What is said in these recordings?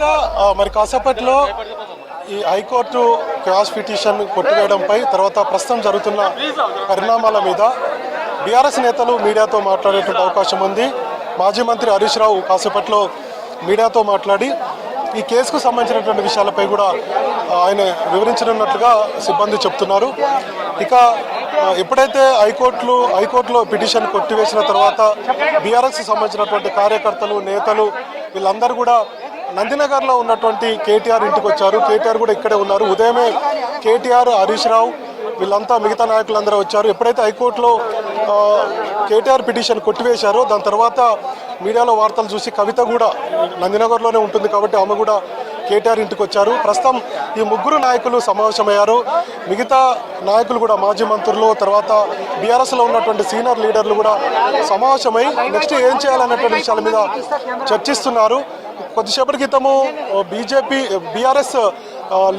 మిగతా మరి కాసేపట్లో ఈ హైకోర్టు క్రాస్ పిటిషన్ కొట్టివేయడంపై తర్వాత ప్రస్తుతం జరుగుతున్న పరిణామాల మీద బీఆర్ఎస్ నేతలు మీడియాతో మాట్లాడేటువంటి అవకాశం ఉంది. మాజీ మంత్రి హరీష్ రావు కాసేపట్లో మీడియాతో మాట్లాడి ఈ కేసుకు సంబంధించినటువంటి విషయాలపై కూడా ఆయన వివరించనున్నట్లుగా సిబ్బంది చెప్తున్నారు. ఇక ఎప్పుడైతే హైకోర్టులు హైకోర్టులో పిటిషన్ కొట్టివేసిన తర్వాత బీఆర్ఎస్ సంబంధించినటువంటి కార్యకర్తలు నేతలు వీళ్ళందరూ కూడా నందినగర్లో ఉన్నటువంటి కేటీఆర్ ఇంటికి వచ్చారు. కేటీఆర్ కూడా ఇక్కడే ఉన్నారు. ఉదయమే కేటీఆర్ హరీష్ రావు వీళ్ళంతా మిగతా నాయకులందరూ వచ్చారు. ఎప్పుడైతే హైకోర్టులో కేటీఆర్ పిటిషన్ కొట్టివేశారో దాని తర్వాత మీడియాలో వార్తలు చూసి కవిత కూడా నందినగర్లోనే ఉంటుంది కాబట్టి ఆమె కూడా కేటీఆర్ ఇంటికి వచ్చారు. ప్రస్తుతం ఈ ముగ్గురు నాయకులు సమావేశమయ్యారు. మిగతా నాయకులు కూడా మాజీ మంత్రులు తర్వాత బీఆర్ఎస్లో ఉన్నటువంటి సీనియర్ లీడర్లు కూడా సమావేశమై నెక్స్ట్ ఏం చేయాలన్నటువంటి విషయాల మీద చర్చిస్తున్నారు. కొద్దిసేపటి క్రితము బీజేపీ బీఆర్ఎస్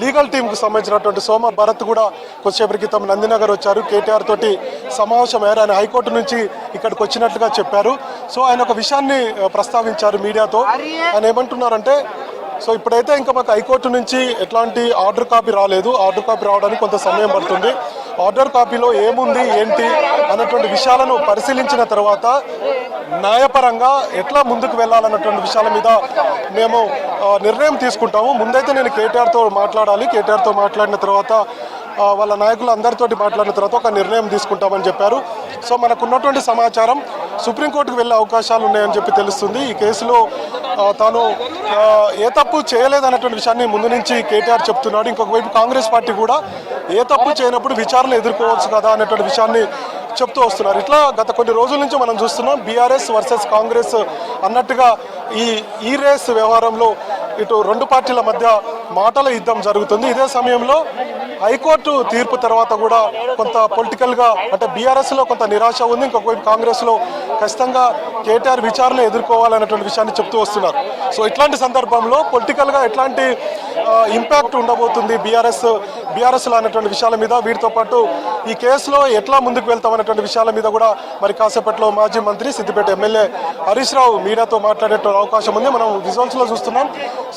లీగల్ టీంకు సంబంధించినటువంటి సోమ భరత్ కూడా కొద్దిసేపటి క్రితం నందినగర్ వచ్చారు. కేటీఆర్ తోటి సమావేశం అయ్యారు ఆయన హైకోర్టు నుంచి ఇక్కడికి వచ్చినట్లుగా చెప్పారు. సో ఆయన ఒక విషయాన్ని ప్రస్తావించారు మీడియాతో. ఆయన ఏమంటున్నారంటే సో ఇప్పుడైతే ఇంకా మాకు హైకోర్టు నుంచి ఎట్లాంటి ఆర్డర్ కాపీ రాలేదు. ఆర్డర్ కాపీ రావడానికి కొంత సమయం పడుతుంది. ఆర్డర్ కాపీలో ఏముంది ఏంటి అన్నటువంటి విషయాలను పరిశీలించిన తర్వాత న్యాయపరంగా ఎట్లా ముందుకు వెళ్ళాలన్నటువంటి విషయాల మీద మేము నిర్ణయం తీసుకుంటాము. ముందైతే నేను కేటీఆర్తో మాట్లాడాలి. కేటీఆర్తో మాట్లాడిన తర్వాత వాళ్ళ నాయకులు అందరితోటి మాట్లాడిన తర్వాత ఒక నిర్ణయం తీసుకుంటామని చెప్పారు. సో మనకున్నటువంటి సమాచారం సుప్రీంకోర్టుకు వెళ్ళే అవకాశాలు ఉన్నాయని చెప్పి తెలుస్తుంది. ఈ కేసులో తాను ఏ తప్పు చేయలేదన్నటువంటి విషయాన్ని ముందు నుంచి కేటీఆర్ చెప్తున్నాడు. ఇంకొక వైపు కాంగ్రెస్ పార్టీ కూడా ఏ తప్పు చేయనప్పుడు విచారణ ఎదుర్కోవచ్చు కదా అనేటువంటి విషయాన్ని చెప్తూ వస్తున్నారు. ఇట్లా గత కొన్ని రోజుల నుంచి మనం చూస్తున్నాం బీఆర్ఎస్ వర్సెస్ కాంగ్రెస్ అన్నట్టుగా ఈ ఈ రేస్ వ్యవహారంలో ఇటు రెండు పార్టీల మధ్య మాటల యుద్ధం జరుగుతుంది. ఇదే సమయంలో హైకోర్టు తీర్పు తర్వాత కూడా కొంత పొలిటికల్గా అంటే బీఆర్ఎస్లో కొంత నిరాశ ఉంది ఇంకొక కాంగ్రెస్లో ఖచ్చితంగా కేటీఆర్ విచారణ ఎదుర్కోవాలనేటువంటి విషయాన్ని చెప్తూ వస్తున్నారు. సో ఇట్లాంటి సందర్భంలో పొలిటికల్గా ఎట్లాంటి ఇంపాక్ట్ ఉండబోతుంది బీఆర్ఎస్ బీఆర్ఎస్లో అనేటువంటి విషయాల మీద వీటితో పాటు ఈ కేసులో ఎట్లా ముందుకు వెళ్తామనేటువంటి విషయాల మీద కూడా మరి కాసేపట్లో మాజీ మంత్రి సిద్దిపేట ఎమ్మెల్యే హరీష్ రావు మీడియాతో మాట్లాడేటువంటి అవకాశం ఉంది. మనం విజువల్స్లో చూస్తున్నాం.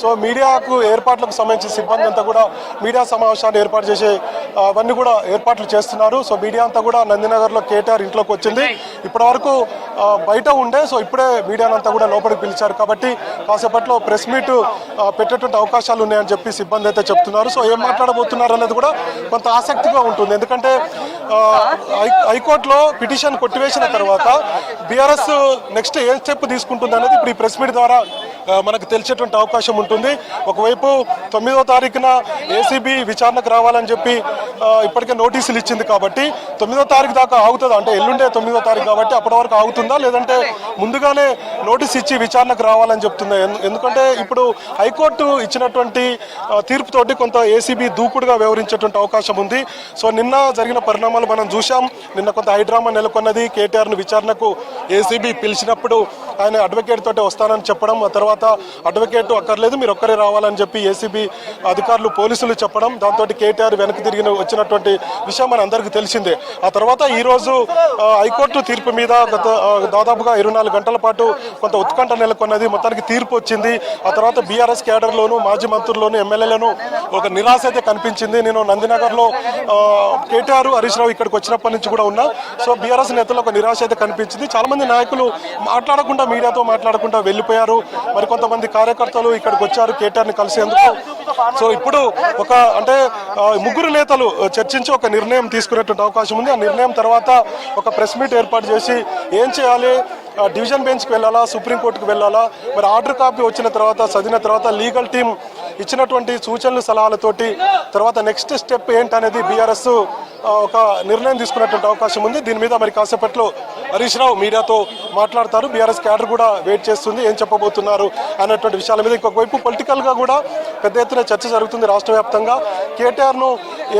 సో మీడియాకు ఏర్పాట్లకు సంబంధించిన సిబ్బంది అంతా కూడా మీడియా సమావేశాన్ని ఏర్పాటు చేసే అవన్నీ కూడా ఏర్పాట్లు చేస్తున్నారు. సో మీడియా అంతా కూడా నందినగర్లో కేటీఆర్ ఇంట్లోకి వచ్చింది. ఇప్పటి వరకు బయట ఉండే సో ఇప్పుడే మీడియానంతా కూడా లోపలికి పిలిచారు. కాబట్టి కాసేపట్లో ప్రెస్ మీట్ పెట్టేటువంటి అవకాశాలు ఉన్నాయని చెప్పి సిబ్బంది అయితే చెప్తున్నారు. సో ఏం మాట్లాడబోతున్నారు అనేది కూడా కొంత ఆసక్తిగా ఉంటుంది. ఎందుకంటే హైకోర్టులో పిటిషన్ కొట్టివేసిన తర్వాత బీఆర్ఎస్ నెక్స్ట్ ఏం స్టెప్ తీసుకుంటుంది అనేది ఇప్పుడు ఈ ప్రెస్ మీట్ ద్వారా మనకు తెలిసేటువంటి అవకాశం ఉంటుంది. ఒకవైపు తొమ్మిదో తారీఖున ఏసీబీ విచారణకు రావాలని చెప్పి ఇప్పటికే నోటీసులు ఇచ్చింది కాబట్టి తొమ్మిదో తారీఖు దాకా ఆగుతుందా? అంటే ఎల్లుండే తొమ్మిదో తారీఖు కాబట్టి అప్పటి వరకు ఆగుతుందా? లేదంటే ముందుగానే నోటీస్ ఇచ్చి విచారణకు రావాలని చెప్తుందా? ఎందుకంటే ఇప్పుడు హైకోర్టు ఇచ్చినటువంటి తీర్పుతోటి కొంత ఏసీబీ దూకుడుగా వ్యవహరించేటువంటి అవకాశం ఉంది. సో నిన్న జరిగిన పరిణామాలు మనం చూసాం నిన్న కొంత హైడ్రామా నెలకొన్నది. కేటీఆర్ను విచారణకు ఏసీబీ పిలిచినప్పుడు ఆయన అడ్వకేట్ తోటి వస్తానని చెప్పడం ఆ తర్వాత అడ్వకేట్ అక్కర్లేదు మీరు ఒక్కరే రావాలని చెప్పి ఏసీబీ అధికారులు పోలీసులు చెప్పడం దాంతో కేటీఆర్ వెనక్కి తిరిగి వచ్చినటువంటి విషయం మన అందరికీ తెలిసిందే. ఆ తర్వాత ఈరోజు హైకోర్టు తీర్పు మీద గత దాదాపుగా ఇరవై నాలుగు గంటల పాటు కొంత ఉత్కంఠ నెలకొన్నది మొత్తానికి తీర్పు వచ్చింది. ఆ తర్వాత బీఆర్ఎస్ క్యాడర్లోను మాజీ మంత్రుల్లోను ఎమ్మెల్యేలను ఒక నిరాశ అయితే కనిపించింది. నేను నందినగర్లో కేటీఆర్ హరీష్ రావు ఇక్కడికి వచ్చినప్పటి నుంచి కూడా ఉన్నా. సో బీఆర్ఎస్ నేతలు ఒక నిరాశ అయితే కనిపించింది. చాలామంది నాయకులు మాట్లాడకుండా మీడియాతో మాట్లాడకుండా వెళ్ళిపోయారు. మరి కొంతమంది కార్యకర్తలు ఇక్కడికి వచ్చారు కేటీఆర్ని కలిసేందుకు. సో ఇప్పుడు ఒక అంటే ముగ్గురు నేతలు చర్చించి ఒక నిర్ణయం తీసుకునేటువంటి అవకాశం ఉంది. ఆ నిర్ణయం తర్వాత ఒక ప్రెస్ మీట్ ఏర్పాటు చేసి ఏం చేయాలి? డివిజన్ బెంచ్కి వెళ్ళాలా? సుప్రీంకోర్టుకు వెళ్ళాలా? మరి ఆర్డర్ కాపీ వచ్చిన తర్వాత చదివిన తర్వాత లీగల్ టీం ఇచ్చినటువంటి సూచనలు సలహాలతోటి తర్వాత నెక్స్ట్ స్టెప్ ఏంటనేది బీఆర్ఎస్ ఒక నిర్ణయం తీసుకున్నటువంటి అవకాశం ఉంది. దీని మీద మరి కాసేపట్లో హరీష్ రావు మీడియాతో మాట్లాడతారు. బీఆర్ఎస్ క్యాడర్ కూడా వెయిట్ చేస్తుంది ఏం చెప్పబోతున్నారు అన్నటువంటి విషయాల మీద. ఇంకొక వైపు పొలిటికల్గా కూడా పెద్ద ఎత్తున చర్చ జరుగుతుంది రాష్ట్ర వ్యాప్తంగా. కేటీఆర్ను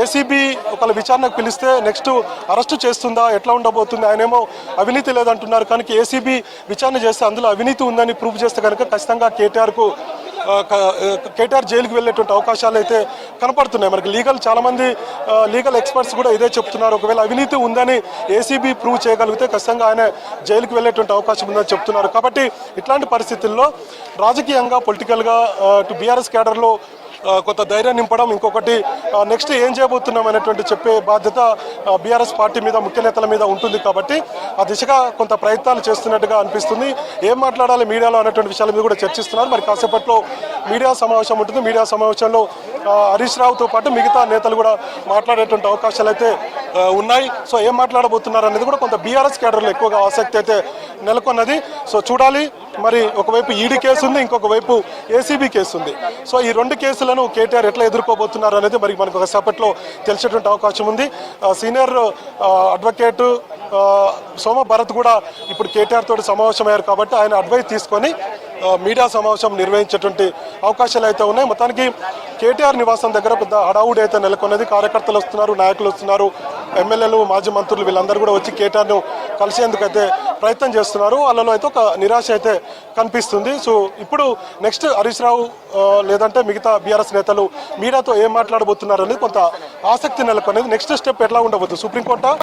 ఏసీబీ ఒకళ్ళ విచారణకు పిలిస్తే నెక్స్ట్ అరెస్టు చేస్తుందా ఎట్లా ఉండబోతుంది ఆయనేమో అవినీతి లేదంటున్నారు. కానీ ఏసీబీ విచారణ చేస్తే అందులో అవినీతి ఉందని ప్రూవ్ చేస్తే కనుక ఖచ్చితంగా కేటీఆర్కు కేటీఆర్ జైలుకి వెళ్ళేటువంటి అవకాశాలు అయితే కనపడుతున్నాయి. మనకి లీగల్ చాలామంది లీగల్ ఎక్స్పర్ట్స్ కూడా ఇదే చెప్తున్నారు. ఒకవేళ అవినీతి ఉందని ఏసీబీ ప్రూవ్ చేయగలిగితే ఖచ్చితంగా ఆయన జైలుకి వెళ్ళేటువంటి అవకాశం ఉందని చెప్తున్నారు. కాబట్టి ఇట్లాంటి పరిస్థితుల్లో రాజకీయంగా పొలిటికల్గా టు బీఆర్ఎస్ క్యాడర్లో కొంత ధైర్యం నింపడం ఇంకొకటి నెక్స్ట్ ఏం చేయబోతున్నాం అనేటువంటి చెప్పే బాధ్యత బీఆర్ఎస్ పార్టీ మీద ముఖ్య నేతల మీద ఉంటుంది కాబట్టి ఆ దిశగా కొంత ప్రయత్నాలు చేస్తున్నట్టుగా అనిపిస్తుంది. ఏం మాట్లాడాలి మీడియాలో అనేటువంటి విషయాల మీద కూడా చర్చిస్తున్నారు. మరి కాసేపట్లో మీడియా సమావేశం ఉంటుంది. మీడియా సమావేశంలో హరీష్ రావుతో పాటు మిగతా నేతలు కూడా మాట్లాడేటువంటి అవకాశాలు అయితే ఉన్నాయి. సో ఏం మాట్లాడబోతున్నారు అనేది కూడా కొంత బీఆర్ఎస్ క్యాడర్లో ఎక్కువగా ఆసక్తి అయితే నెలకొన్నది. సో చూడాలి. మరి ఒకవైపు ఈడీ కేసు ఉంది ఇంకొక వైపు ఏసీబీ కేసు ఉంది. సో ఈ రెండు కేసులను కేటీఆర్ ఎట్లా ఎదుర్కోబోతున్నారు అనేది మరి మనకు ఒక సేపట్లో తెలిసేటువంటి అవకాశం ఉంది. సీనియర్ అడ్వకేట్ సోమ భరత్ కూడా ఇప్పుడు కేటీఆర్ తోటి సమావేశమయ్యారు కాబట్టి ఆయన అడ్వైస్ తీసుకొని మీడియా సమావేశం నిర్వహించేటువంటి అవకాశాలు అయితే ఉన్నాయి. మొత్తానికి కేటీఆర్ నివాసం దగ్గర పెద్ద హడావుడి అయితే నెలకొన్నది. కార్యకర్తలు వస్తున్నారు నాయకులు వస్తున్నారు. ఎమ్మెల్యేలు మాజీ మంత్రులు వీళ్ళందరూ కూడా వచ్చి కేటీఆర్ను కలిసేందుకైతే ప్రయత్నం చేస్తున్నారు. వాళ్ళలో అయితే ఒక నిరాశ అయితే కనిపిస్తుంది. సో ఇప్పుడు నెక్స్ట్ హరీష్ రావు లేదంటే మిగతా బీఆర్ఎస్ నేతలు మీడియాతో ఏం మాట్లాడబోతున్నారు అనేది కొంత ఆసక్తి నెలకొనేది. నెక్స్ట్ స్టెప్ ఎట్లా ఉండబోతుంది? సుప్రీంకోర్టా?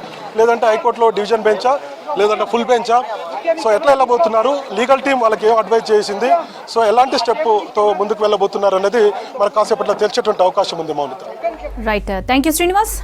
లేదంటే హైకోర్టులో డివిజన్ బెంచా? లేదంటే ఫుల్ బెంచా? సో ఎట్లా వెళ్ళబోతున్నారు? లీగల్ టీం వాళ్ళకి ఏం అడ్వైజ్ చేసింది? సో ఎలాంటి స్టెప్తో ముందుకు వెళ్ళబోతున్నారు అనేది మనకు కాసేపట్లో తెలిసేటువంటి అవకాశం ఉంది Mounitha. Right thank you Srinivas